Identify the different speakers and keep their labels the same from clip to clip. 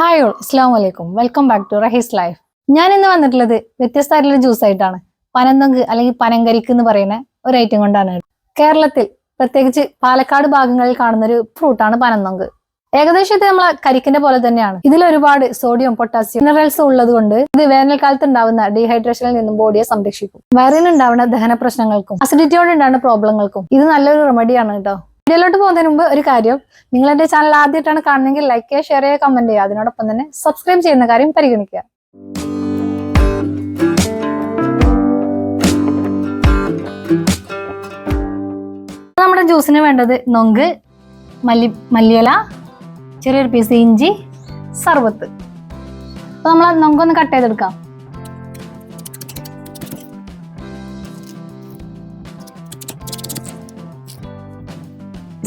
Speaker 1: Hi all അസ്സാം വലൈക്കും welcome back to Rahees life ഞാൻ ഇന്ന് വന്നിട്ടുള്ളത് വ്യത്യസ്തമായിട്ടുള്ള ജ്യൂസ് ആയിട്ടാണ്. പനന്തൊങ്ക് അല്ലെങ്കിൽ പനങ്കരിക്ക് എന്ന് പറയുന്ന ഒരു ഐറ്റം കൊണ്ടാണ്. കേരളത്തിൽ പ്രത്യേകിച്ച് പാലക്കാട് ഭാഗങ്ങളിൽ കാണുന്ന ഒരു ഫ്രൂട്ടാണ് പനന്തൊങ്ക്. ഏകദേശം ഇത് നമ്മളെ കരിക്കിന്റെ പോലെ തന്നെയാണ്. ഇതിൽ ഒരുപാട് സോഡിയം പൊട്ടാസ്യം മിനറൽസ് ഉള്ളത് കൊണ്ട് ഇത് വേനൽക്കാലത്ത് ഉണ്ടാവുന്ന ഡീഹൈഡ്രേഷനിൽ നിന്നും ബോഡിയെ സംരക്ഷിക്കും. വയറിനുണ്ടാവുന്ന ദഹന പ്രശ്നങ്ങൾക്കും അസിഡിറ്റിയോട് ഉണ്ടാവുന്ന പ്രോബ്ലങ്ങൾക്കും ഇത് നല്ലൊരു റെമഡിയാണ് കേട്ടോ. വീഡിയോയിലോട്ട് പോകുന്നതിന് മുമ്പ് ഒരു കാര്യം. നിങ്ങൾ എന്റെ ചാനൽ ആദ്യമായിട്ടാണ് കാണുന്നതെങ്കിൽ ലൈക്ക് ചെയ്യുക ഷെയർ ചെയ്യുക കമന്റ് ചെയ്യുക. അതിനോടൊപ്പം തന്നെ സബ്സ്ക്രൈബ് ചെയ്യുന്ന കാര്യം പരിഗണിക്കുക. നമ്മുടെ ജ്യൂസിന് വേണ്ടത് നൊങ്ക് മല്ലി മല്ലിയില ചെറിയൊരു പീസ് ഇഞ്ചി സർവത്ത്. അപ്പൊ നമ്മൾ നൊങ്കൊന്ന് കട്ട് ചെയ്തെടുക്കാം.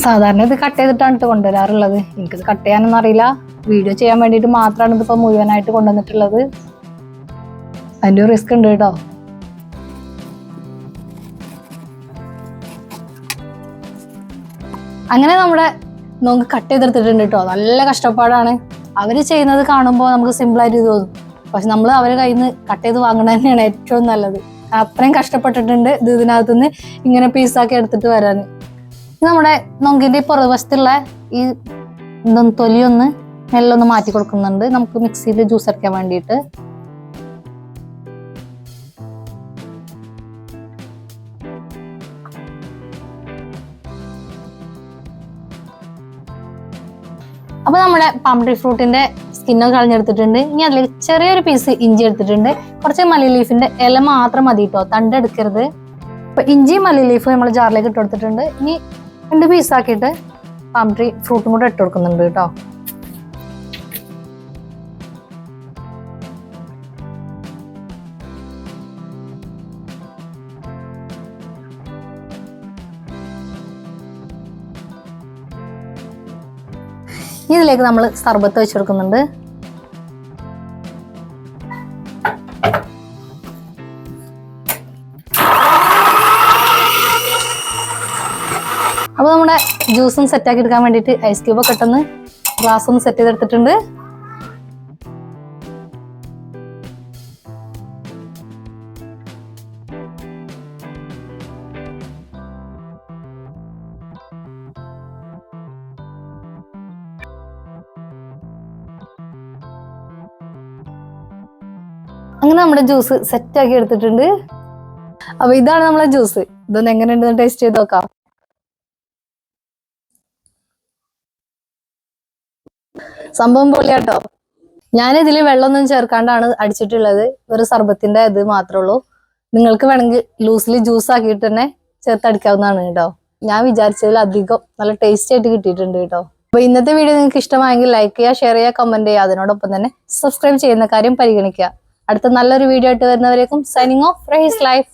Speaker 1: സാധാരണ ഇത് കട്ട് ചെയ്തിട്ടാണ് ഇത് കൊണ്ടുവരാറുള്ളത്. എനിക്കിത് കട്ട് ചെയ്യാനൊന്നും അറിയില്ല. വീഡിയോ ചെയ്യാൻ വേണ്ടിയിട്ട് മാത്രമാണ് ഇതിപ്പോൾ മുഴുവനായിട്ട് കൊണ്ടുവന്നിട്ടുള്ളത്. അതിന്റെ ഒരു റിസ്ക് ഉണ്ട് കേട്ടോ. അങ്ങനെ നമ്മുടെ നമുക്ക് കട്ട് ചെയ്തെടുത്തിട്ടുണ്ട് കേട്ടോ. നല്ല കഷ്ടപ്പാടാണ്. അവർ ചെയ്യുന്നത് കാണുമ്പോൾ നമുക്ക് സിമ്പിളായിട്ട് ഇത് തോന്നും. പക്ഷെ നമ്മൾ അവരെ കയ്യിൽ നിന്ന് കട്ട് ചെയ്ത് വാങ്ങണ തന്നെയാണ് ഏറ്റവും നല്ലത്. അത്രയും കഷ്ടപ്പെട്ടിട്ടുണ്ട് ഇത് ഇതിനകത്തുനിന്ന് ഇങ്ങനെ പീസാക്കി എടുത്തിട്ട് വരാൻ. നമ്മുടെ നൊങ്കിന്റെ പുറവശത്തുള്ള ഈ എന്തൊന്ന് തൊലിയൊന്ന് മെല്ലൊന്ന് മാറ്റി കൊടുക്കുന്നുണ്ട്. നമുക്ക് മിക്സിയിൽ ജ്യൂസ് അരയ്ക്കാൻ വേണ്ടിയിട്ട്. അപ്പൊ നമ്മുടെ പാംട്രി ഫ്രൂട്ടിന്റെ സ്കിന്നൊക്കെ കളഞ്ഞെടുത്തിട്ടുണ്ട്. ഇനി അതിലേക്ക് ചെറിയൊരു പീസ് ഇഞ്ചി എടുത്തിട്ടുണ്ട്. കുറച്ച് മല്ലി ലീഫിന്റെ ഇല മാത്രം മതി കേട്ടോ തണ്ട് എടുക്കരുത്. അപ്പൊ ഇഞ്ചി മല്ലി ലീഫ് നമ്മൾ ജാറിലേക്ക് ഇട്ട് കൊടുത്തിട്ടുണ്ട്. ഇനി രണ്ട് പീസാക്കിയിട്ട് പാം ട്രീ ഫ്രൂട്ടും കൂടെ ഇട്ട് കൊടുക്കുന്നുണ്ട് കേട്ടോ. ഇതിലേക്ക് നമ്മൾ സർബത്ത് വെച്ച് കൊടുക്കുന്നുണ്ട്. അപ്പൊ നമ്മുടെ ജ്യൂസും സെറ്റ് ആക്കി എടുക്കാൻ വേണ്ടിയിട്ട് ഐസ് ക്യൂബ് ഒക്കെ ഇട്ടെന്ന് ഗ്ലാസ് ഒന്ന് സെറ്റ് ചെയ്തെടുത്തിട്ടുണ്ട്. അങ്ങനെ നമ്മുടെ ജ്യൂസ് സെറ്റ് ആക്കി എടുത്തിട്ടുണ്ട്. അപ്പൊ ഇതാണ് നമ്മളെ ജ്യൂസ് ഇതൊന്ന് എങ്ങനെയുണ്ടെന്ന് ടേസ്റ്റ് ചെയ്ത് നോക്കാം. സംഭവം പൊളിയാട്ടോ ഞാൻ ഇതിൽ വെള്ളമൊന്നും ചേർക്കാണ്ടാണ് അടിച്ചിട്ടുള്ളത്. ഒരു സർബത്തിന്റെ ഇത് മാത്രമേ ഉള്ളൂ. നിങ്ങൾക്ക് വേണമെങ്കിൽ ലൂസിൽ ജ്യൂസ് ആക്കിയിട്ട് തന്നെ ചേർത്ത് അടിക്കാവുന്നതാണ് കേട്ടോ. ഞാൻ വിചാരിച്ചതിൽ അധികം നല്ല ടേസ്റ്റി ആയിട്ട് കിട്ടിയിട്ടുണ്ട് കേട്ടോ. അപ്പൊ ഇന്നത്തെ വീഡിയോ നിങ്ങൾക്ക് ഇഷ്ടമായെങ്കിൽ ലൈക്ക് ചെയ്യുക ഷെയർ ചെയ്യുക കമന്റ് ചെയ്യുക. അതിനോടൊപ്പം തന്നെ സബ്സ്ക്രൈബ് ചെയ്യുന്ന കാര്യം പരിഗണിക്കുക. അടുത്ത നല്ലൊരു വീഡിയോ ആയിട്ട് വരുന്നവരേക്കും സൈനിങ് ഓഫ് ഫ്രൈസ് ലൈഫ്